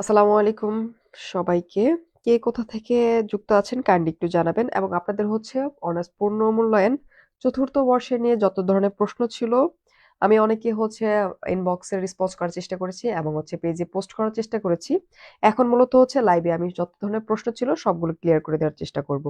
আসসালামু আলাইকুম সবাইকে। কে কোথা থেকে যুক্ত আছেন কাইন্ডলি একটু জানাবেন এবং আপনাদের হচ্ছে অনার্স পূর্ণ মূল্যায়ন চতুর্থ বর্ষে নিয়ে যত ধরনের প্রশ্ন ছিল, আমি অনেকে হচ্ছে ইনবক্সে রেসপন্স করার চেষ্টা করেছি এবং হচ্ছে পেজে পোস্ট করার চেষ্টা করেছি। এখন মূলত হচ্ছে লাইভে আমি যত ধরনের প্রশ্ন ছিল সবগুলো ক্লিয়ার করে দেওয়ার চেষ্টা করব।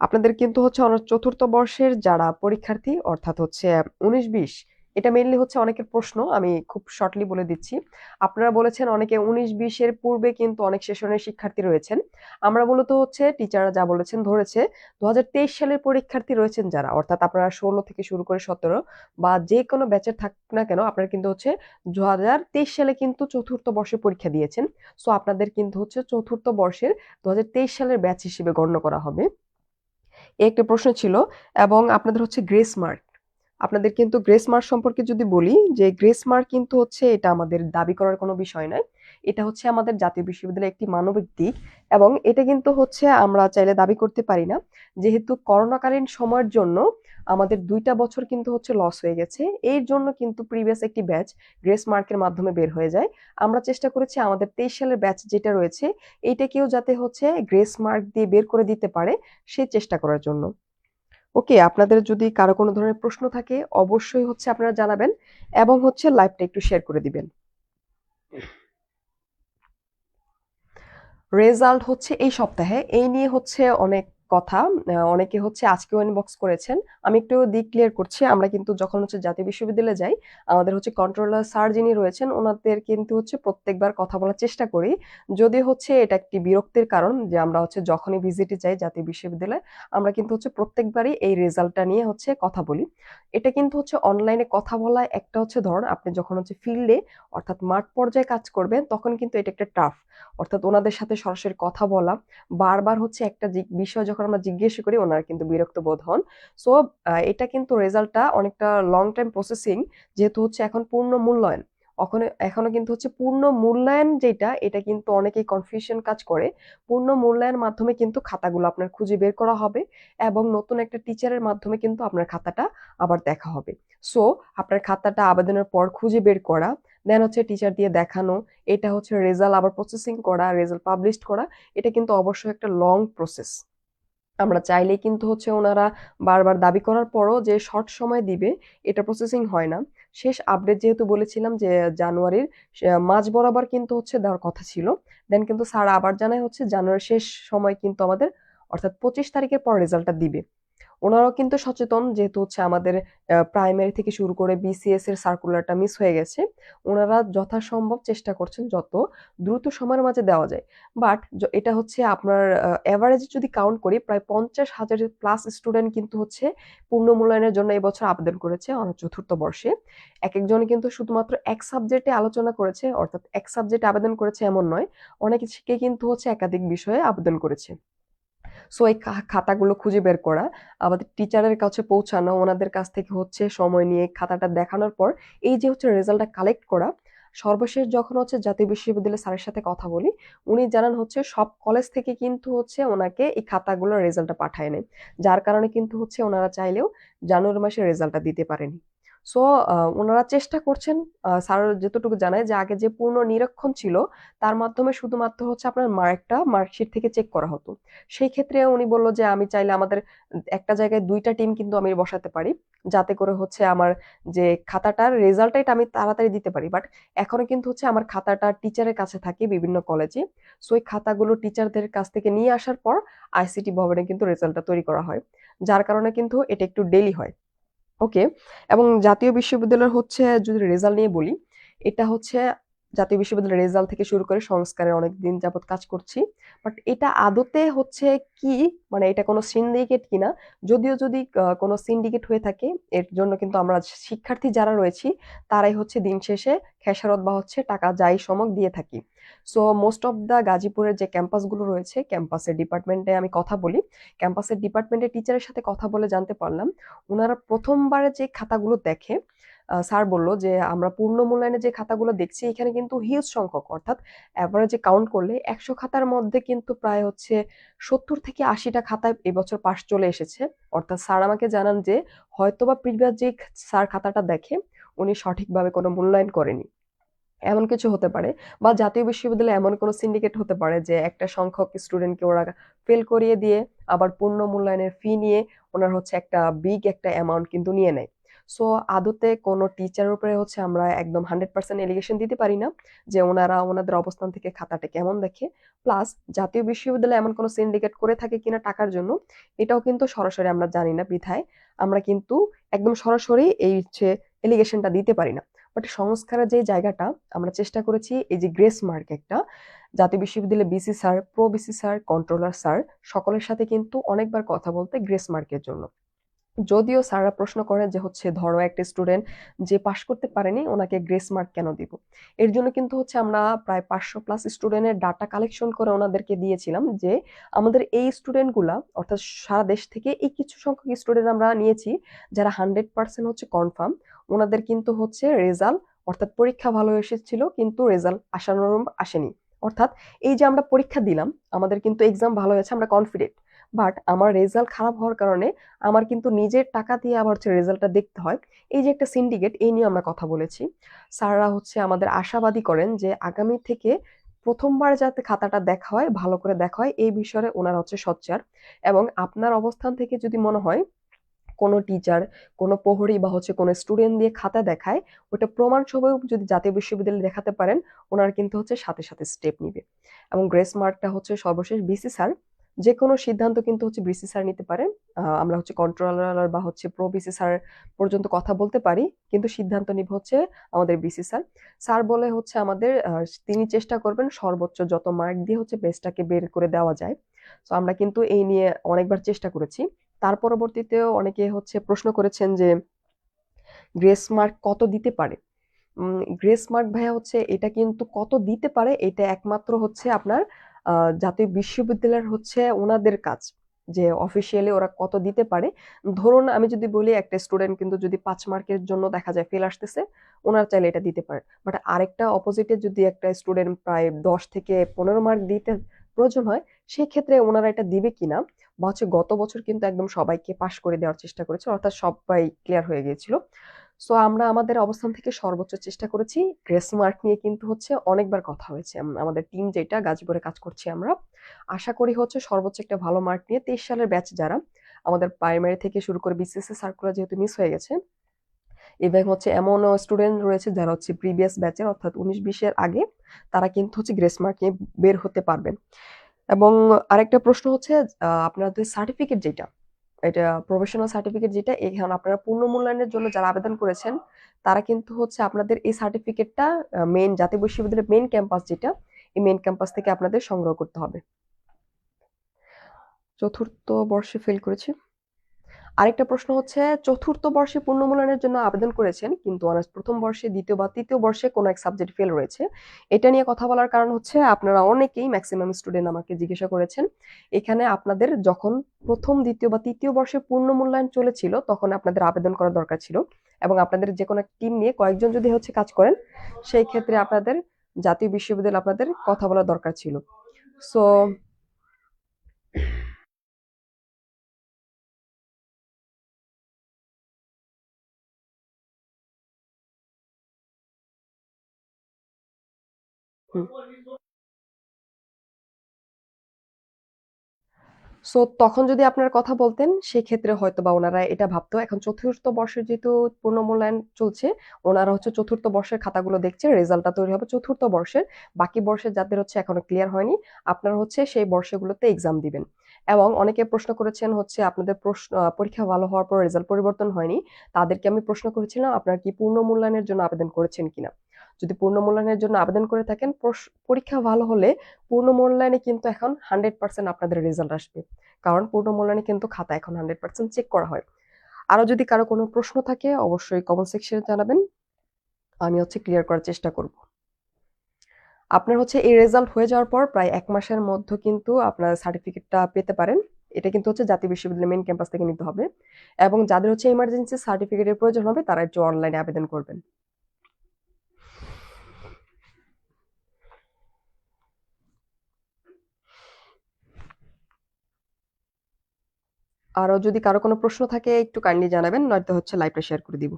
আপনাদের কিন্তু হচ্ছে অনার্স চতুর্থ বর্ষের যারা পরীক্ষার্থী অর্থাৎ হচ্ছে ১৯-২০ এটা মেইনলি হচ্ছে অনেকের প্রশ্ন, আমি খুব শর্টলি বলে দিচ্ছি। আপনারা বলেছেন অনেকে উনিশ বিশের পূর্বে কিন্তু অনেক সেশনের শিক্ষার্থী রয়েছেন। আমরা মূলত হচ্ছে টিচাররা যা বলেছেন ধরেছে ২০২৩ সালের পরীক্ষার্থী রয়েছেন যারা, অর্থাৎ আপনারা ১৬ থেকে শুরু করে ১৭ বা যে কোনো ব্যাচের থাক না কেন, আপনারা কিন্তু হচ্ছে ২০২৩ সালে কিন্তু চতুর্থ বর্ষে পরীক্ষা দিয়েছেন। সো আপনাদের কিন্তু হচ্ছে চতুর্থ বর্ষের ২০২৩ সালের ব্যাচ হিসেবে গণ্য করা হবে। একটা প্রশ্ন ছিল, এবং আপনাদের হচ্ছে গ্রেস মার্ক আপনাদের কিন্তু গ্রেস মার্ক সম্পর্কে যদি বলি, যে গ্রেস মার্ক কিন্তু হচ্ছে এটা আমাদের দাবি করার কোনো বিষয় নয়। এটা হচ্ছে আমাদের জাতীয় বিশ্ববিদ্যালয়ের একটি মানবিক দিক এবং এটা কিন্তু হচ্ছে আমরা চাইলে দাবি করতে পারি না। যেহেতু করোনাকালীন সময়ের জন্য আমাদের দুইটা বছর কিন্তু হচ্ছে লস হয়ে গেছে। এর জন্য কিন্তু প্রিভিয়াস একটি ব্যাচ গ্রেস মার্কের মাধ্যমে বের হয়ে যায়। আমরা চেষ্টা করেছি আমাদের তেইশ সালের ব্যাচ যেটা রয়েছে এইটাকেও যাতে হচ্ছে গ্রেস মার্ক দিয়ে বের করে দিতে পারে সেই চেষ্টা করার জন্য। ওকে, আপনাদের যদি কারও কোনো ধরনের প্রশ্ন থাকে, অবশ্যই হচ্ছে আপনারা জানাবেন এবং হচ্ছে লাইভটা একটু শেয়ার করে দিবেন। রেজাল্ট হচ্ছে এই সপ্তাহে। এই নিয়ে হচ্ছে অনেক কথা অনেকে হচ্ছে আজকেও ইনবক্স করেছেন। আমি একটু দিক ক্লিয়ার করছি। আমরা কিন্তু যখন হচ্ছে জাতীয় বিশ্ববিদ্যালয়ে যাই, আমাদের হচ্ছে কন্ট্রোলার স্যার যিনি রয়েছেন, ওনাদের কিন্তু হচ্ছে প্রত্যেকবার কথা বলার চেষ্টা করি। যদি হচ্ছে এটা একটি বিরক্তির কারণ যে আমরা হচ্ছে যখনই ভিজিটে যাই জাতীয় বিশ্ববিদ্যালয়ে, আমরা কিন্তু হচ্ছে প্রত্যেকবারই এই রেজাল্টটা নিয়ে হচ্ছে কথা বলি। এটা কিন্তু হচ্ছে অনলাইনে কথা বলা একটা হচ্ছে ধরুন, আপনি যখন হচ্ছে ফিল্ডে অর্থাৎ মাঠ পর্যায়ে কাজ করবেন, তখন কিন্তু এটা একটা টাফ অর্থাৎ ওনাদের সাথে সরাসরি কথা বলা, বারবার হচ্ছে একটা বিষয় যখন আমরা জিজ্ঞেস করি, ওনারা কিন্তু বিরক্ত বোধ হন। সো এটা কিন্তু রেজাল্টটা অনেকটা লং টাইম প্রসেসিং যেহেতু হচ্ছে এখন পূর্ণ মূল্যায়ন। ওখানে এখনও কিন্তু হচ্ছে পূর্ণ মূল্যায়ন যেটা, এটা কিন্তু অনেকেই কনফিউশন কাজ করে। পূর্ণ মূল্যায়ন মাধ্যমে কিন্তু খাতাগুলো আপনার খুঁজে বের করা হবে এবং নতুন একটা টিচারের মাধ্যমে কিন্তু আপনার খাতাটা আবার দেখা হবে। সো আপনার খাতাটা আবেদনের পর খুঁজে বের করা দেন হচ্ছে টিচার দিয়ে দেখানো, এটা হচ্ছে রেজাল্ট আবার প্রসেসিং করা রেজাল্ট পাবলিশ করা, এটা কিন্তু অবশ্যই একটা লং প্রসেস আমরা চাইলে কিন্তু হচ্ছে ওনারা বারবার দাবি করার পরও যে শর্ট সময় দিবে, এটা প্রসেসিং হয় না। শেষ আপডেট যেহেতু বলেছিলাম যে জানুয়ারির মাঝ বরাবর কিন্তু হচ্ছে দেওয়ার কথা ছিল। দেন কিন্তু স্যার আবার জানায় হচ্ছে জানুয়ারির শেষ সময় কিন্তু আমাদের, অর্থাৎ পঁচিশ তারিখের পর রেজাল্টটা দিবে। ওনারাও কিন্তু সচেতন যেহেতু হচ্ছে আমাদের প্রাইমারি থেকে শুরু করে বিসিএস এর সার্কুলারটা মিস হয়ে গেছে। ওনারা যথাসম্ভব চেষ্টা করছেন যত দ্রুত সময়ের মাঝে দেওয়া যায়। বাট এটা হচ্ছে আপনার অ্যাভারেজ যদি কাউন্ট করি, প্রায় পঞ্চাশ হাজারের প্লাস স্টুডেন্ট কিন্তু হচ্ছে পূর্ণ মূল্যায়নের জন্য এবছর আবেদন করেছে অনেক চতুর্থ বর্ষে। এক একজন কিন্তু শুধুমাত্র এক সাবজেক্টে আলোচনা করেছে, অর্থাৎ এক সাবজেক্টে আবেদন করেছে এমন নয়, অনেকে কিন্তু হচ্ছে একাধিক বিষয়ে আবেদন করেছে। সো এই খাতাগুলো খুঁজে বের করা, আমাদের টিচারের কাছে পৌঁছানো, ওনাদের কাছ থেকে হচ্ছে সময় নিয়ে খাতাটা দেখানোর পর, এই যে হচ্ছে রেজাল্টটা কালেক্ট করা, সর্বশেষ যখন হচ্ছে জাতীয় বিশ্ববিদ্যালয় স্যারের সাথে কথা বলি, উনি জানান হচ্ছে সব কলেজ থেকে কিন্তু হচ্ছে ওনাকে এই খাতাগুলোর রেজাল্টটা পাঠায় নেয়, যার কারণে কিন্তু হচ্ছে ওনারা চাইলেও জানুয়ারি মাসে রেজাল্টটা দিতে পারেনি। সো ওনারা চেষ্টা করছেন স্যার যতটুকু জানায় যে আগে যে পূর্ণ নিরীক্ষণ ছিল, তার মাধ্যমে শুধুমাত্র হচ্ছে আপনার মার্কটা মার্কশিট থেকে চেক করা হতো। সেই ক্ষেত্রে উনি বলল যে, আমি চাইলে আমাদের একটা জায়গায় দুইটা টিম কিন্তু আমি বসাতে পারি, যাতে করে হচ্ছে আমার যে খাতাটার রেজাল্টটা আমি তাড়াতাড়ি দিতে পারি। বাট এখনও কিন্তু হচ্ছে আমার খাতাটা টিচারের কাছে থাকে বিভিন্ন কলেজে সো এই খাতাগুলো টিচারদের কাছ থেকে নিয়ে আসার পর আইসিটি ভবনে কিন্তু রেজাল্টটা তৈরি করা হয়। যার কারণে কিন্তু এটা একটু ডেলি হয়। ওকে এবং জাতীয় বিশ্ববিদ্যালয় হচ্ছে যদি রেজাল্ট নিয়ে বলি এটা হচ্ছে জাতীয় বিশ্ববিদ্যালয়ের রেজাল্ট থেকে শুরু করে সংস্কারের অনেক দিন যাবৎ কাজ করছি। বাট এটা আদতে হচ্ছে কি? মানে এটা কোনো সিন্ডিকেট কিনা? যদিও যদি কোনো সিন্ডিকেট হয়ে থাকে, এর জন্য কিন্তু আমরা শিক্ষার্থী যারা রয়েছি, তারাই হচ্ছে দিন শেষে খেসারত বা হচ্ছে টাকা যাই সমক দিয়ে থাকি। সো মোস্ট অফ দ্য গাজীপুরের যে ক্যাম্পাসগুলো রয়েছে ক্যাম্পাসের ডিপার্টমেন্টে আমি কথা বলি। ক্যাম্পাসের ডিপার্টমেন্টের টিচারের সাথে কথা বলে জানতে পারলাম। ওনারা প্রথমবারে যে খাতাগুলো দেখে স্যার বলল যে, আমরা পূর্ণ মূল্যায়নে যে খাতাগুলো দেখছি, এখানে কিন্তু হিউজ সংখ্যক, অর্থাৎ অ্যাভারেজে কাউন্ট করলে একশো খাতার মধ্যে কিন্তু প্রায় হচ্ছে সত্তর থেকে আশিটা খাতায় এবছর পাশ চলে এসেছে। অর্থাৎ স্যার আমাকে জানান যে, হয়তোবা প্রিভিয়াস যে স্যার খাতাটা দেখে, উনি সঠিকভাবে কোনো মূল্যায়ন করেনি। এমন কিছু হতে পারে বা জাতীয় বিশ্ববিদ্যালয়ে এমন কোনো সিন্ডিকেট হতে পারে যে, একটা সংখ্যক স্টুডেন্টকে ওরা ফেল করিয়ে দিয়ে, আবার পূর্ণ মূল্যায়নের ফি নিয়ে ওনার হচ্ছে একটা বিগ একটা অ্যামাউন্ট কিন্তু নিয়ে নেয়। সো আদতে কোনো টিচারের উপরে হচ্ছে আমরা একদম হান্ড্রেড পার্সেন্ট এলিগেশন দিতে পারি না যে ওনারা ওনাদের অবস্থান থেকে খাতাটা কেমন দেখে। প্লাস জাতীয় বিশ্ববিদ্যালয়ে এমন কোনো সিন্ডিকেট করে থাকে কিনা টাকার জন্য, এটাও কিন্তু সরাসরি আমরা জানি না বিধায় আমরা কিন্তু একদম সরাসরি এই হচ্ছে এলিগেশনটা দিতে পারি না। বাট সংস্কারের যে জায়গাটা, আমরা চেষ্টা করেছি এই যে গ্রেস মার্ক একটা, জাতীয় বিশ্ববিদ্যালয়ে VC sir pro VC sir controller sir সকলের সাথে কিন্তু অনেকবার কথা বলতে গ্রেস মার্কের জন্য। যদিও স্যাররা প্রশ্ন করে যে, হচ্ছে ধরো একটা স্টুডেন্ট যে পাশ করতে পারেনি, ওনাকে গ্রেস মার্ক কেন দিব? এর জন্য কিন্তু হচ্ছে আমরা প্রায় পাঁচশো প্লাস স্টুডেন্টের ডাটা কালেকশন করে ওনাদেরকে দিয়েছিলাম যে, আমাদের এই স্টুডেন্টগুলা অর্থাৎ সারা দেশ থেকে এই কিছু সংখ্যক স্টুডেন্ট আমরা নিয়েছি, যারা হান্ড্রেড পার্সেন্ট হচ্ছে কনফার্ম ওনাদের কিন্তু হচ্ছে রেজাল্ট অর্থাৎ পরীক্ষা ভালো এসেছিল, কিন্তু রেজাল্ট আশানুরূপ আসেনি। অর্থাৎ এই যে আমরা পরীক্ষা দিলাম, আমাদের কিন্তু এক্সাম ভালো হয়েছে, আমরা কনফিডেন্ট বাট আমার রেজাল্ট খারাপ হওয়ার কারণে আমার কিন্তু নিজের টাকা দিয়ে আবার হচ্ছে রেজাল্টটা দেখতে হয়। এই যে একটা সিন্ডিকেট এই নিয়ে আমরা কথা বলেছি। স্যাররা হচ্ছে আমাদের আশাবাদী করেন যে আগামী থেকে প্রথমবার যাতে খাতাটা দেখা হয়, ভালো করে দেখা হয়, এই বিষয়ে ওনারা হচ্ছে সচ্চার। এবং আপনার অবস্থান থেকে যদি মনে হয় কোনো টিচার কোনো প্রহরী বা হচ্ছে কোনো স্টুডেন্ট দিয়ে খাতা দেখায়, ওটা প্রমাণ সহ যদি জাতীয় বিশ্ববিদ্যালয়ে দেখাতে পারেন, ওনার কিন্তু হচ্ছে সাথে সাথে স্টেপ নিবে। এবং গ্রেস মার্কটা হচ্ছে সর্বশেষ বিসি স্যার যে কোনো সিদ্ধান্ত কিন্তু হচ্ছে বিসি স্যার নিতে পারে। আমরা হচ্ছে কন্ট্রোলার বা হচ্ছে প্রো বিসি স্যার পর্যন্ত কথা বলতে পারি, কিন্তু সিদ্ধান্ত নিব হচ্ছে আমাদের বিসি স্যার স্যার বলে হচ্ছে আমাদের তিনি চেষ্টা করবেন সর্বোচ্চ যত মার্ক দিয়ে হচ্ছে বেস্টটাকে বের করে দেওয়া যায়। তো আমরা কিন্তু এই নিয়ে অনেকবার চেষ্টা করেছি। তার পরবর্তীতেও অনেকে হচ্ছে প্রশ্ন করেছেন যে গ্রেস মার্ক কত দিতে পারে? গ্রেস মার্ক ভাইয়া হচ্ছে এটা কিন্তু কত দিতে পারে? এটা একমাত্র হচ্ছে আপনার জাতীয় বিশ্ববিদ্যালয়ের হচ্ছে ওনাদের কাজ, যে অফিসিয়ালি ওরা কত দিতে পারে। ধরুন আমি যদি বলি একটা স্টুডেন্ট কিন্তু যদি পাঁচ মার্কের জন্য দেখা যায় ফেল আসতেছে, ওনার চাইলে এটা দিতে পারে। বাট আরেকটা অপোজিটে যদি একটা স্টুডেন্ট প্রায় দশ থেকে পনেরো মার্ক দিতে প্রয়োজন হয় সেই ক্ষেত্রে ওনারা এটা দিবে কিনা বা হচ্ছে গত বছর কিন্তু একদম সবাইকে পাশ করে দেওয়ার চেষ্টা করেছে, অর্থাৎ সবাই ক্লিয়ার হয়ে গিয়েছিল। সো আমরা আমাদের অবস্থান থেকে সর্বোচ্চ চেষ্টা করেছি। গ্রেস মার্ক নিয়ে কিন্তু হচ্ছে অনেকবার কথা হয়েছে। আমাদের টিম যেটা, গাজীপুরে কাজ করছি আমরা। আশা করি হচ্ছে সর্বোচ্চ একটা ভালো মার্ক নিয়ে তেইশ সালের ব্যাচ যারা, আমাদের প্রাইমারি থেকে শুরু করে বিসিএসসি সার্কুলার যেহেতু মিস হয়ে গেছে এবং হচ্ছে এমন স্টুডেন্ট রয়েছে যারা হচ্ছে প্রিভিয়াস ব্যাচের অর্থাৎ উনিশ বিশের আগে, তারা কিন্তু হচ্ছে গ্রেস মার্ক নিয়ে বের হতে পারবেন এবং আরেকটা প্রশ্ন হচ্ছে আপনাদের সার্টিফিকেট যেটা এটা প্রফেশনাল সার্টিফিকেট যেটা, এখানে আপনারা পূর্ণ মূল্যায়নের জন্য যারা আবেদন করেছেন, তারা কিন্তু হচ্ছে আপনাদের এই সার্টিফিকেটটা মেন জাতীয় বিশ্ববিদ্যালয়ের মেন ক্যাম্পাস যেটা, এই মেন ক্যাম্পাস থেকে আপনাদের সংগ্রহ করতে হবে। চতুর্থ বর্ষে ফেল করেছি। আরেকটা প্রশ্ন হচ্ছে, চতুর্থ বর্ষে পূর্ণমূল্যায়নের জন্য আবেদন করেছেন, কিন্তু অনার্স প্রথম বর্ষে, দ্বিতীয় বা তৃতীয় বর্ষে কোনো এক সাবজেক্ট ফেল রয়েছে। এটা নিয়ে কথা বলার কারণ হচ্ছে, আপনারা অনেকেই ম্যাক্সিমাম স্টুডেন্ট আমাকে জিজ্ঞাসা করেছেন। এখানে আপনাদের যখন প্রথম, দ্বিতীয় বা তৃতীয় বর্ষে পূর্ণমূল্যায়ন চলেছিল, তখন আপনাদের আবেদন করার দরকার ছিল। এবং আপনাদের যে কোনো এক টিম নিয়ে কয়েকজন যদি হচ্ছে কাজ করেন, সেই ক্ষেত্রে আপনাদের জাতীয় বিশ্ববিদ্যালয় আপনাদের কথা বলার দরকার ছিল। সো সো তখন যদি আপনার কথা বলতেন, সেক্ষেত্রে হয়তো বা ওনারা এটা ভাবতো। এখন চতুর্থ বর্ষের যেহেতু পূর্ণমূল্যায়ন চলছে, ওনারা হচ্ছে চতুর্থ বর্ষের খাতাগুলো দেখছে, রেজাল্টটা তৈরি হবে চতুর্থ বর্ষের। বাকি বর্ষের যাদের হচ্ছে এখনও ক্লিয়ার হয়নি, আপনারা হচ্ছে সেই বর্ষগুলোতে এক্সাম দিবেন। এবং অনেকে প্রশ্ন করেছেন হচ্ছে, আপনাদের প্রশ্ন, পরীক্ষা ভালো হওয়ার পর রেজাল্ট পরিবর্তন হয়নি। তাদেরকে আমি প্রশ্ন করেছিলাম, আপনারা কি পূর্ণ মূল্যায়নের জন্য আবেদন করেছেন কিনা? যদি পূর্ণ মূল্যায়নের জন্য আবেদন করে থাকেন পরীক্ষা ভালো হলে পূর্ণ মূল্যায়নে কিন্তু এখন হান্ড্রেড পার্সেন্ট আপনাদের রেজাল্ট আসবে। কারণ পূর্ণ মূল্যায়নে কিন্তু খাতা এখন হান্ড্রেড পার্সেন্ট চেক করা হয়। আরও যদি কারও কোনো প্রশ্ন থাকে, অবশ্যই কমেন্ট সেকশনে জানাবেন। আমি হচ্ছে ক্লিয়ার করার চেষ্টা করব। আপনার হচ্ছে এই রেজাল্ট হয়ে যাওয়ার পর প্রায় এক মাসের মধ্যে কিন্তু আপনার সার্টিফিকেটটা পেতে পারেন। এটা কিন্তু হচ্ছে জাতীয় বিশ্ববিদ্যালয়ের মেন ক্যাম্পাস থেকে নিতে হবে। এবং যাদের হচ্ছে ইমার্জেন্সি সার্টিফিকেটের প্রয়োজন হবে, তারা একটু অনলাইনে আবেদন করবেন। আরও যদি কারও কোনো প্রশ্ন থাকে, একটু কাইন্ডলি জানাবেন, নয়তো হচ্ছে লাইভটা শেয়ার করে দিব।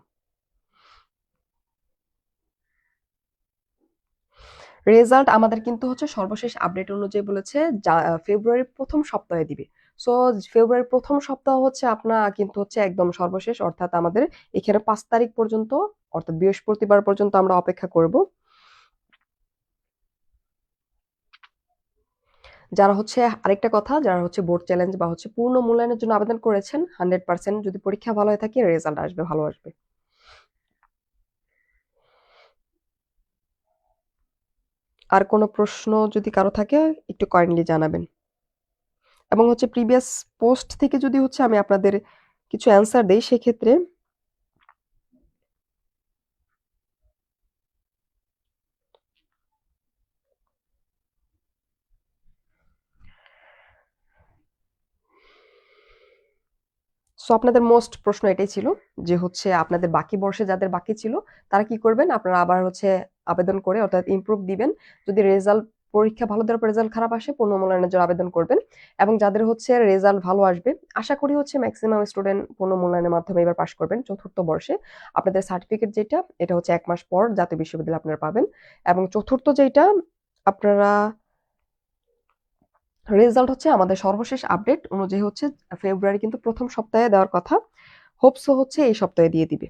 রেজাল্ট আমাদের কিন্তু হচ্ছে সর্বশেষ আপডেট অনুযায়ী বলেছে, যা- ফেব্রুয়ারির প্রথম সপ্তাহে দিবে। সো ফেব্রুয়ারির প্রথম সপ্তাহ হচ্ছে আপনার কিন্তু হচ্ছে একদম সর্বশেষ, অর্থাৎ আমাদের এখানে পাঁচ তারিখ পর্যন্ত, অর্থাৎ বৃহস্পতিবার পর্যন্ত আমরা অপেক্ষা করব। যারা হচ্ছে আরেকটা কথা, যারা হচ্ছে বোর্ড চ্যালেঞ্জ বা হচ্ছে পূর্ণ মূল্যায়নের জন্য আবেদন করেছেন হান্ড্রেড পার্সেন্ট যদি পরীক্ষা ভালো হয়ে থাকে রেজাল্ট আসবে, ভালো আসবে। আর কোনো প্রশ্ন যদি কারও থাকে, একটু কাইন্ডলি জানাবেন। এবং হচ্ছে প্রিভিয়াস পোস্ট থেকে যদি হচ্ছে আমি আপনাদের কিছু অ্যান্সার দেই, সেক্ষেত্রে সো আপনাদের মোস্ট প্রশ্ন এটাই ছিল যে হচ্ছে আপনাদের বাকি বর্ষে যাদের বাকি ছিল, তারা কি করবেন? আপনারা আবার হচ্ছে আবেদন করে অর্থাৎ ইমপ্রুভ দিবেন। যদি রেজাল্ট পরীক্ষা ভালো দেওয়ার রেজাল্ট খারাপ আসে পুনর্মূল্যায়নের জন্য আবেদন করবেন এবং যাদের হচ্ছে রেজাল্ট ভালো আসবে, আশা করি হচ্ছে ম্যাক্সিমাম স্টুডেন্ট পুনর্মূল্যায়নের মাধ্যমে এবার পাশ করবেন চতুর্থ বর্ষে। আপনাদের সার্টিফিকেট যেটা, এটা হচ্ছে এক মাস পর জাতীয় বিশ্ববিদ্যালয়ে আপনারা পাবেন এবং চতুর্থ যেটা, আপনারা রেজাল্ট হচ্ছে আমাদের সর্বশেষ আপডেট অনুযায়ী হচ্ছে ফেব্রুয়ারি কিন্তু প্রথম সপ্তাহে দেওয়ার কথা। হোপসো হচ্ছে এই সপ্তাহে দিয়ে দিবে।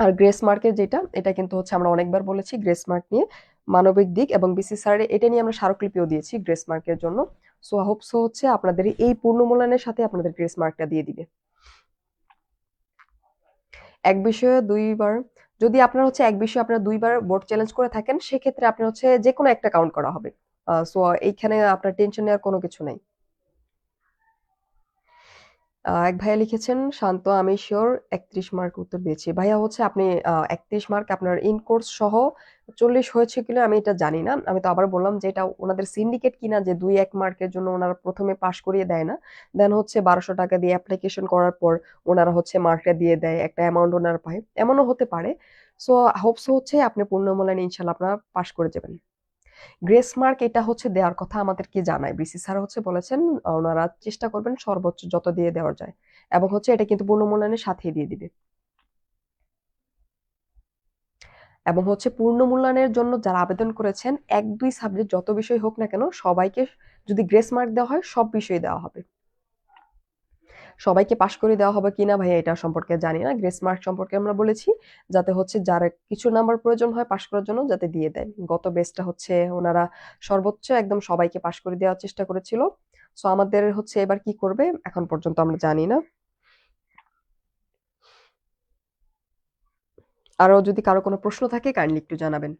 আর গ্রেস মার্কের যেটা, এটা কিন্তু হচ্ছে আমরা অনেকবার বলেছি গ্রেস মার্ক নিয়ে। মানবিক দিক এবং বিসি স্যারের এটা নিয়ে আমরা স্মারকলিপিও দিয়েছি গ্রেস মার্কের জন্য। সো হোপসো হচ্ছে আপনাদের এই পূর্ণমূল্যায়নের সাথে আপনাদের গ্রেস মার্কটা দিয়ে দিবে। এক বিষয়ে দুইবার, যদি আপনার হচ্ছে এক বিষয়ে আপনার দুইবার বোর্ড চ্যালেঞ্জ করে থাকেন, সেক্ষেত্রে আপনার হচ্ছে যে কোনো একটা কাউন্ট করা হবে। সো এইখানে আপনার টেনশন নেওয়ার কোনো কিছু নাই। এক ভাইয়া লিখেছেন, শান্ত, আমি শিওর একত্রিশ মার্ক উত্তর দিয়েছি ভাইয়া হচ্ছে, আপনি একত্রিশ মার্ক আপনার ইন কোর্স সহ চল্লিশ হয়েছে কিনা আমি এটা জানি না। আমি তো আবার বললাম যে, এটা ওনাদের সিন্ডিকেট কিনা, যে দুই এক মার্কের জন্য ওনারা প্রথমে পাশ করিয়ে দেয় না। দেন হচ্ছে, বারোশো টাকা দিয়ে অ্যাপ্লিকেশন করার পর ওনারা হচ্ছে মার্কটা দিয়ে দেয়, একটা অ্যামাউন্ট ওনারা পায়। এমনও হতে পারে। সো হোপস হচ্ছে, আপনি পূর্ণমূল্যায়নে ইনশাল্লাহ আপনারা পাশ করে যাবেন। গ্রেস মার্ক এটা হচ্ছে দেওয়ার কথা আমাদেরকে জানায়। বিসি স্যার হচ্ছে বলেছেন, ওনারা চেষ্টা করবেন সর্বোচ্চ যত দিয়ে দেওয়া যায় এবং হচ্ছে এটা কিন্তু পূর্ণ মূল্যায়নের সাথেই দিয়ে দিবে। এবং হচ্ছে পূর্ণ মূল্যায়নের জন্য যারা আবেদন করেছেন, এক দুই সাবজেক্ট যত বিষয় হোক না কেন সবাইকে যদি গ্রেস মার্ক দেওয়া হয় সব বিষয়ে দেওয়া হবে। সবাইকে পাশ করে দেওয়া হবে কিনা ভাইয়া এটা সম্পর্কে জানি না। গ্রেস মার্ক সম্পর্কে আমরা বলেছি, যাতে হচ্ছে যার কিছু নাম্বার প্রয়োজন হয় পাশ করার জন্য যাতে দিয়ে দেয়। গত বেসটা হচ্ছে ওনারা সর্বোচ্চ একদম সবাইকে পাশ করে দেওয়ার চেষ্টা করেছিল। সো আমাদের হচ্ছে এবার কি করবে এখন পর্যন্ত আমরা জানি না। আরও যদি কারও কোনো প্রশ্ন থাকে কাইন্ডলি একটু জানাবেন।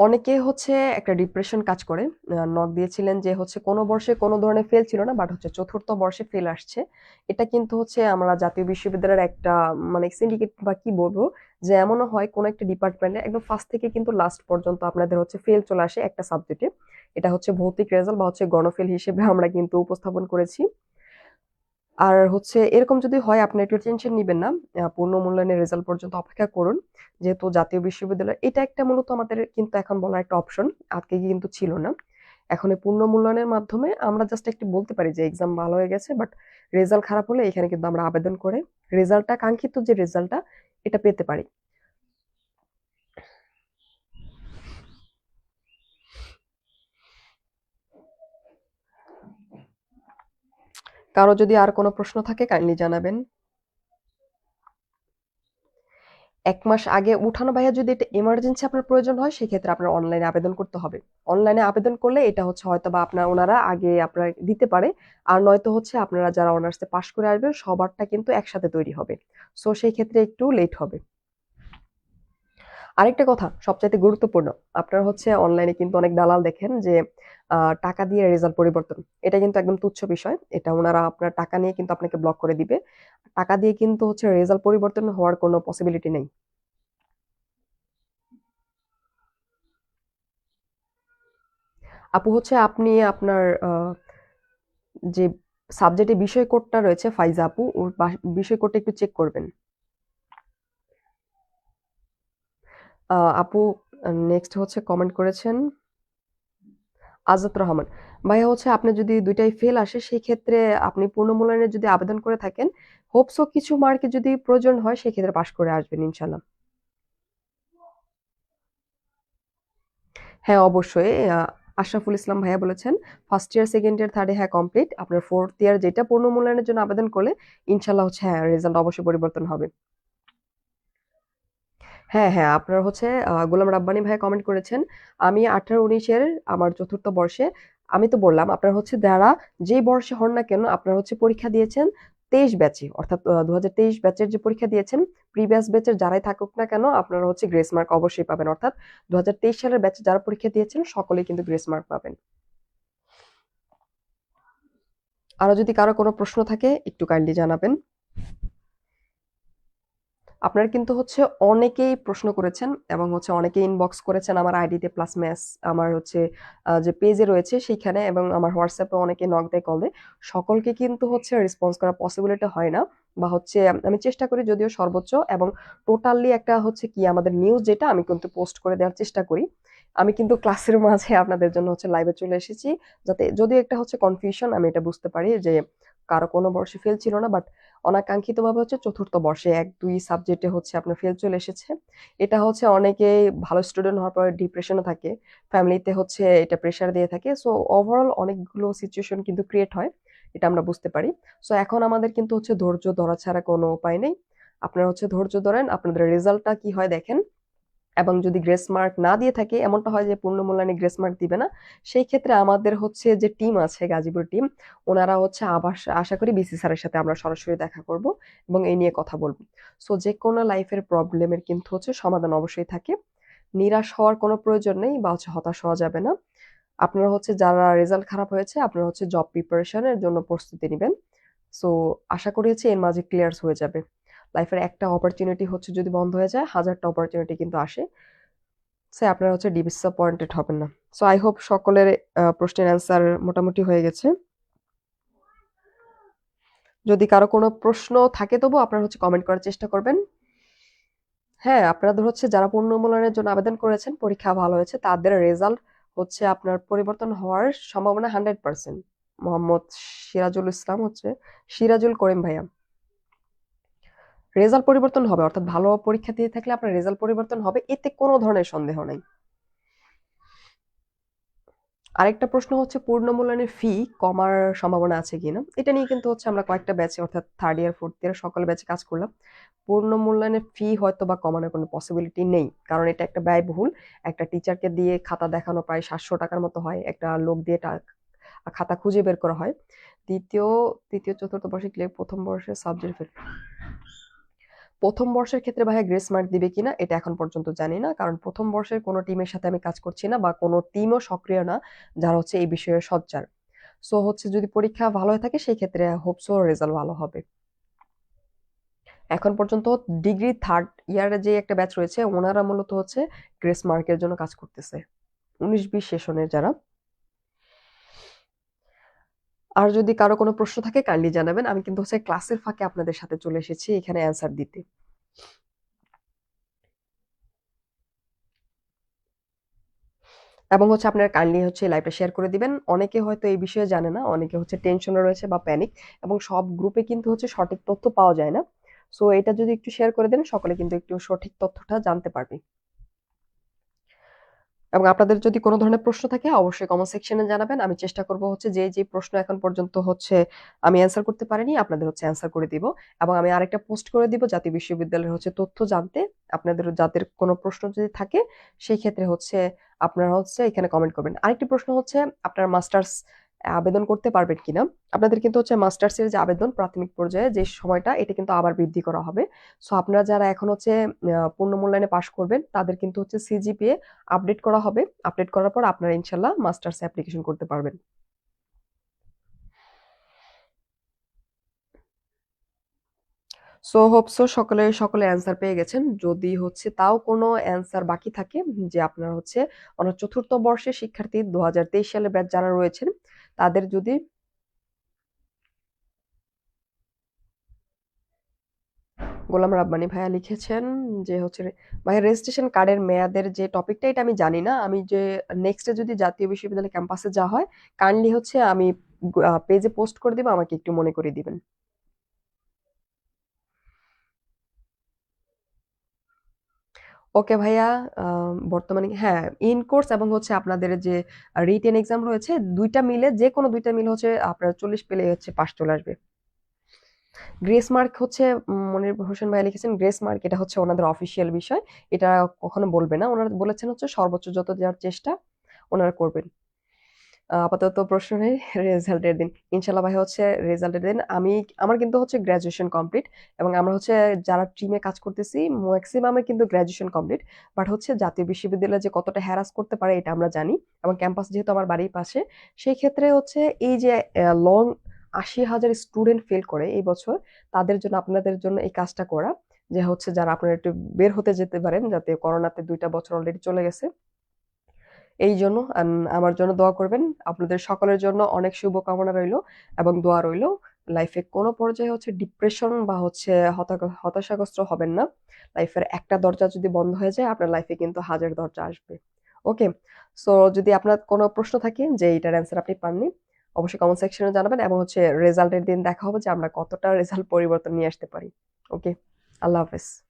অনেকে হচ্ছে একটা ডিপ্রেশন কাজ করে। নক দিয়েছিলেন যে হচ্ছে কোনো বর্ষে কোনো ধরনের ফেল ছিল না বাট হচ্ছে চতুর্থ বর্ষে ফেল আসছে। এটা কিন্তু হচ্ছে আমরা জাতীয় বিশ্ববিদ্যালয়ের একটা মানে সিন্ডিকেট বা কি বলব, যে এমনও হয় কোনো একটা ডিপার্টমেন্টে একদম ফার্স্ট থেকে কিন্তু লাস্ট পর্যন্ত আপনাদের হচ্ছে ফেল চলে আসে একটা সাবজেক্টে এটা হচ্ছে ভৌতিক রেজাল্ট বা হচ্ছে গণফেল হিসেবে আমরা কিন্তু উপস্থাপন করেছি। আর হচ্ছে এরকম যদি হয়, আপনি একটু টেনশন নিবেন না। পূর্ণ মূল্যায়নের রেজাল্ট পর্যন্ত অপেক্ষা করুন। যেহেতু জাতীয় বিশ্ববিদ্যালয়, এটা একটা মূলত আমাদের কিন্তু এখন বলার একটা অপশন আজকে কিন্তু ছিল না। এখন এই পূর্ণ মূল্যায়নের মাধ্যমে আমরা জাস্ট একটু বলতে পারি যে এক্সাম ভালো হয়ে গেছে বাট রেজাল্ট খারাপ হলে এখানে কিন্তু আমরা আবেদন করে রেজাল্টটা কাঙ্ক্ষিত যে রেজাল্টটা এটা পেতে পারি। কারও যদি আর কোনো প্রশ্ন থাকে, কাইন্ডলি জানাবেন। এক মাস আগে উঠানো ভাইয়া যদি এটা ইমার্জেন্সি আপনার প্রয়োজন হয়, সেক্ষেত্রে আপনার অনলাইনে আবেদন করতে হবে। অনলাইনে আবেদন করলে এটা হচ্ছে হয়তো বা আপনার ওনারা আগে আপনার দিতে পারে, আর নয়তো হচ্ছে আপনারা যারা অনার্সে পাশ করে আসবেন, সবারটা কিন্তু একসাথে তৈরি হবে। সো সেই ক্ষেত্রে একটু লেট হবে। আরেকটা কথা সবচাইতে গুরুত্বপূর্ণ। আপনার হচ্ছে অনলাইনে কিন্তু অনেক দালাল দেখেন যে টাকা দিয়ে রেজাল্ট পরিবর্তন। এটা কিন্তু একদম তুচ্ছ বিষয়। এটা ওনারা আপনার টাকা নিয়ে কিন্তু আপনাকে ব্লক করে দিবে। টাকা দিয়ে কিন্তু হচ্ছে রেজাল্ট পরিবর্তন হওয়ার কোনো পসিবিলিটি নেই। আপু, হচ্ছে আপনি আপনার যে সাবজেক্টে বিষয় কোডটা রয়েছে, ফাইজা আপু, ওর বিষয় কোডটা একটু চেক করবেন। আপু নেক্সট হচ্ছে কমেন্ট করেছেন আজাদ রহমান। ভাইয়া হচ্ছে আপনি যদি দুইটাই ফেল আসে সেই ক্ষেত্রে আপনি পুনর্মূল্যায়নের যদি আবেদন করে থাকেন হোপসো কিছু মার্কে যদি প্রয়োজন হয় সেই ক্ষেত্রে পাশ করে আসবেন ইনশাল্লাহ হ্যাঁ অবশ্যই আশরাফুল ইসলাম ভাইয়া বলেছেন first year second year third হ্যাঁ কমপ্লিট আপনার ফোর্থ ইয়ার যেটা পুনর্মূল্যায়নের জন্য আবেদন করলে ইনশাল্লাহ হচ্ছে হ্যাঁ রেজাল্ট অবশ্যই পরিবর্তন হবে। হ্যাঁ হ্যাঁ আপনার হচ্ছে গোলাম রাব্বানি ভাই কমেন্ট করেছেন, আমি আঠারো উনিশের আমার চতুর্থ বর্ষে, আমি তো বললাম, আপনার হচ্ছে যারা যেই বর্ষে হন না কেন, আপনার হচ্ছে পরীক্ষা দিয়েছেন তেইশ ব্যাচে, অর্থাৎ দু হাজার তেইশ ব্যাচের যে পরীক্ষা দিয়েছেন, প্রিভিয়াস ব্যাচের যারাই থাকুক না কেন, আপনারা হচ্ছে গ্রেস মার্ক অবশ্যই পাবেন, অর্থাৎ দু হাজার তেইশ সালের ব্যাচে যারা পরীক্ষা দিয়েছেন, সকলেই কিন্তু গ্রেস মার্ক পাবেন। আরও যদি কারও কোনো প্রশ্ন থাকে, একটু কাইন্ডলি জানাবেন। আপনারা কিন্তু হচ্ছে অনেকেই প্রশ্ন করেছেন এবং হচ্ছে অনেকেই ইনবক্স করেছেন আমার আইডিতে প্লাস ম্যাস আমার হচ্ছে যে পেজে রয়েছে সেইখানে এবং আমার হোয়াটসঅ্যাপে অনেকে নক দেয় কল দেয়। সকলকে কিন্তু হচ্ছে রেসপন্স করা পসিবিলিটি হয় না বা হচ্ছে আমি চেষ্টা করি যদিও সর্বোচ্চ এবং টোটালি একটা হচ্ছে কি আমাদের নিউজ যেটা আমি কিন্তু পোস্ট করে দেওয়ার চেষ্টা করি। আমি কিন্তু ক্লাসের মাঝে আপনাদের জন্য হচ্ছে লাইভে চলে এসেছি। যাতে যদি একটা হচ্ছে কনফিউশন আমি এটা বুঝতে পারি যে কারও কোনো বর্ষে ফেল ছিল না বাট অনাকাঙ্ক্ষিতভাবে হচ্ছে চতুর্থ বর্ষে এক, দুই সাবজেক্টে হচ্ছে আপনার ফেল চলে এসেছে। এটা হচ্ছে অনেকেই ভালো স্টুডেন্ট হওয়ার পরে ডিপ্রেশনে থাকে ফ্যামিলিতে হচ্ছে এটা প্রেশার দিয়ে থাকে। সো ওভারঅল অনেকগুলো সিচুয়েশন কিন্তু ক্রিয়েট হয়, এটা আমরা বুঝতে পারি। সো এখন আমাদের কিন্তু হচ্ছে ধৈর্য ধরা ছাড়া কোনো উপায় নেই। আপনারা হচ্ছে ধৈর্য ধরেন, আপনাদের রেজাল্টটা কি হয় দেখেন। এবং যদি গ্রেস মার্ক না দিয়ে থাকে, এমনটা হয় যে পূর্ণ মূল্যায়নে গ্রেস মার্ক দিবে না। সেই ক্ষেত্রে আমাদের হচ্ছে যে টিম আছে, গাজীপুর টিম ওনারা হচ্ছে আবার আশা করি বিসি স্যারের সাথে আমরা সরাসরি দেখা করব এবং এই নিয়ে কথা বলব। সো যে কোনো লাইফের প্রবলেমের কিন্তু হচ্ছে সমাধান অবশ্যই থাকে। নিরাশ হওয়ার কোনো প্রয়োজন নেই বা হচ্ছে হতাশ হওয়া যাবে না। আপনারা হচ্ছে যারা রেজাল্ট খারাপ হয়েছে, আপনারা হচ্ছে জব প্রিপারেশনের জন্য প্রস্তুতি নেবেন। সো আশা করি হচ্ছে এর মাঝে ক্লিয়ার হয়ে যাবে। লাইফের একটা অপরচুনিটি হচ্ছে যদি বন্ধ হয়ে যায়, হাজারটা অপরচুনিটি কিন্তু আসে। সে আপনারা হচ্ছে ডিসঅ্যাপয়েন্টেড হবেন না। সো আই হোপ সকলের প্রশ্নের অ্যান্সার মোটামুটি হয়ে গেছে। যদি কারও কোনো প্রশ্ন থাকে তবু আপনারা হচ্ছে কমেন্ট করার চেষ্টা করবেন। হ্যাঁ আপনাদের হচ্ছে যারা পুনর্মূল্যায়নের জন্য আবেদন করেছেন, পরীক্ষা ভালো হয়েছে, তাদের রেজাল্ট হচ্ছে আপনার পরিবর্তন হওয়ার সম্ভাবনা হান্ড্রেড পার্সেন্ট মোহাম্মদ সিরাজুল ইসলাম হচ্ছে সিরাজুল করিম ভাইয়া। রেজাল্ট পরিবর্তন হবে, অর্থাৎ ভালো পরীক্ষা দিয়ে থাকলে আপনার রেজাল্ট পরিবর্তন হবে, এতে কোনো ধরনের সন্দেহ নাই। আরেকটা প্রশ্ন হচ্ছে, পূর্ণ মূল্যায়নের ফি কমার সম্ভাবনা আছে কিনা? এটা নিয়ে কিন্তু হচ্ছে আমরা কয়েকটা ব্যাচে অর্থাৎ থার্ড ইয়ার ফোর্থ ইয়ার সকল ব্যাচে কাজ করলাম। পূর্ণ মূল্যায়নের ফি হয়তো বা কমানোর কোনো পসিবিলিটি নেই, কারণ এটা একটা ব্যয়বহুল। একটা টিচারকে দিয়ে খাতা দেখানো প্রায় সাতশো টাকার মতো হয়, একটা লোক দিয়ে খাতা খুঁজে বের করা হয়। দ্বিতীয়, তৃতীয়, চতুর্থ বর্ষে ক্লিয়ার প্রথম বর্ষের সাবজেক্ট প্রথম বর্ষের ক্ষেত্রে ভাইয়া গ্রেস মার্ক দিবে কিনা, এটা এখন পর্যন্ত জানি না। কারণ প্রথম বর্ষের কোনো টিমের সাথে আমি কাজ করছি না বা কোনো টিমও সক্রিয় না যারা হচ্ছে এই বিষয়ে সজ্জার। সো হচ্ছে যদি পরীক্ষা ভালো হয়ে থাকে সেই ক্ষেত্রে হোপসো রেজাল্ট ভালো হবে। এখন পর্যন্ত ডিগ্রি থার্ড ইয়ারে যে একটা ব্যাচ রয়েছে, ওনারা মূলত হচ্ছে গ্রেস মার্কের জন্য কাজ করতেছে। উনিশ বিশ সেশনের যারা। আর যদি কারও কোনো প্রশ্ন থাকে কাইন্ডলি জানাবেন। আমি কিন্তু হচ্ছে ক্লাসের ফাঁকে আপনাদের সাথে চলে এসেছি, এখানে অ্যান্সার দিতে। এবং হচ্ছে আপনারা কাইন্ডলি হচ্ছে লাইভটা শেয়ার করে দিবেন। অনেকে হয়তো এই বিষয়ে জানে না, অনেকে হচ্ছে টেনশনে রয়েছে বা প্যানিক এবং সব গ্রুপে কিন্তু হচ্ছে সঠিক তথ্য পাওয়া যায় না। সো এটা যদি একটু শেয়ার করে দেন, সকলে কিন্তু একটু সঠিক তথ্যটা জানতে পারবে। এবং আপনাদের যদি কোনো ধরনের প্রশ্ন থাকে, অবশ্যই কমেন্ট সেকশনে জানাবেন। আমি চেষ্টা করব হচ্ছে যে যে প্রশ্ন এখন পর্যন্ত হচ্ছে আমি অ্যান্সার করতে পারিনি, আপনাদের হচ্ছে অ্যান্সার করে দিব। এবং আমি আরেকটা পোস্ট করে দিব জাতীয় বিশ্ববিদ্যালয়ের হচ্ছে তথ্য জানতে। আপনাদের যাদের কোনো প্রশ্ন যদি থাকে, সেই ক্ষেত্রে হচ্ছে আপনারা হচ্ছে এখানে কমেন্ট করবেন। আরেকটি প্রশ্ন হচ্ছে, আপনার মাস্টার্স আবেদন করতে পারবেন কিনা। আপনাদের কিন্তু হচ্ছে মাস্টার্সের যে আবেদন প্রাথমিক পর্যায়ে যে সময়টা, এটা কিন্তু আবার বৃদ্ধি করা হবে। সো আপনারা যারা এখন হচ্ছে পূর্ণ মূল্যায়নে পাশ করবেন, তাদের কিন্তু হচ্ছে সিজিপিএ আপডেট করা হবে। আপডেট করার পর আপনারা ইনশাল্লাহ মাস্টার্স অ্যাপ্লিকেশন করতে পারবেন। সো হোপ সো সকলে সকলে অ্যান্সার পেয়ে গেছেন। যদি হচ্ছে তাও কোনো অ্যান্সার বাকি থাকে, যে আপনার হচ্ছে অনার চতুর্থ বর্ষের শিক্ষার্থী দু হাজার তেইশ সালে ব্যাচ যারা রয়েছেন, তাদের যদি গোলাম রাব্বানি ভাইয়া লিখেছেন যে হচ্ছে ভাইয়া রেজিস্ট্রেশন কার্ডের মেয়াদের যে টপিকটা এটা আমি জানি না। আমি যে নেক্সটে যদি জাতীয় বিশ্ববিদ্যালয় ক্যাম্পাসে যাওয়া হয় কাইন্ডলি হচ্ছে আমি পেজে পোস্ট করে দিব, আমাকে একটু মনে করে দিবেন। ওকে ভাইয়া বর্তমানে হ্যাঁ ইন কোর্স এবং হচ্ছে আপনাদের যে রিটেন এক্সাম রয়েছে, দুইটা মিলে, যে কোনো দুইটা মিলে হচ্ছে আপনার চল্লিশ পেলে হচ্ছে পাশ চলে আসবে। গ্রেস মার্ক হচ্ছে মনির হোসেন ভাই লিখেছেন গ্রেস মার্ক এটা হচ্ছে ওনাদের অফিসিয়াল বিষয়। এটা কখনো বলবে না। ওনারা বলেছেন হচ্ছে সর্বোচ্চ যত দেওয়ার চেষ্টা ওনারা করবেন। আপাতত প্রশ্ন রেজাল্টের দিন। ইনশাল্লাহ ভাই, হচ্ছে রেজাল্টের দিন। আমি, আমার কিন্তু হচ্ছে গ্র্যাজুয়েশন কমপ্লিট এবং আমরা হচ্ছে যারা টিমে কাজ করতেছি ম্যাক্সিমামের কিন্তু গ্র্যাজুয়েশন কমপ্লিট বাট হচ্ছে জাতীয় বিশ্ববিদ্যালয়ে যে কতটা হ্যারাস করতে পারে, এটা আমরা জানি। এবং ক্যাম্পাস যেহেতু আমার বাড়ির পাশে, সেই ক্ষেত্রে হচ্ছে এই যে লং আশি হাজার স্টুডেন্ট ফেল করে এই বছর, তাদের জন্য, আপনাদের জন্য এই কাজটা করা। যে হচ্ছে যারা আপনারা একটু বের হতে যেতে পারেন, যাতে করোনাতে দুইটা বছর অলরেডি চলে গেছে। এই জন্য আমার জন্য দোয়া করবেন। আপনাদের সকলের জন্য অনেক শুভকামনা রইল এবং দোয়া রইল। লাইফে কোনো পর্যায়ে হচ্ছে ডিপ্রেশন বা হচ্ছে হতাশাগ্রস্ত হবেন না। লাইফের একটা দরজা যদি বন্ধ হয়ে যায়, আপনার লাইফে কিন্তু হাজার দরজা আসবে। ওকে? সো, যদি আপনার কোনো প্রশ্ন থাকে যে এইটার অ্যান্সার আপনি পাননি, অবশ্যই কমেন্ট সেকশনে জানাবেন এবং হচ্ছে রেজাল্টের দিন দেখা হবে যে আমরা কতটা রেজাল্ট পরিবর্তন নিয়ে আসতে পারি। ওকে? আল্লাহ হাফেজ।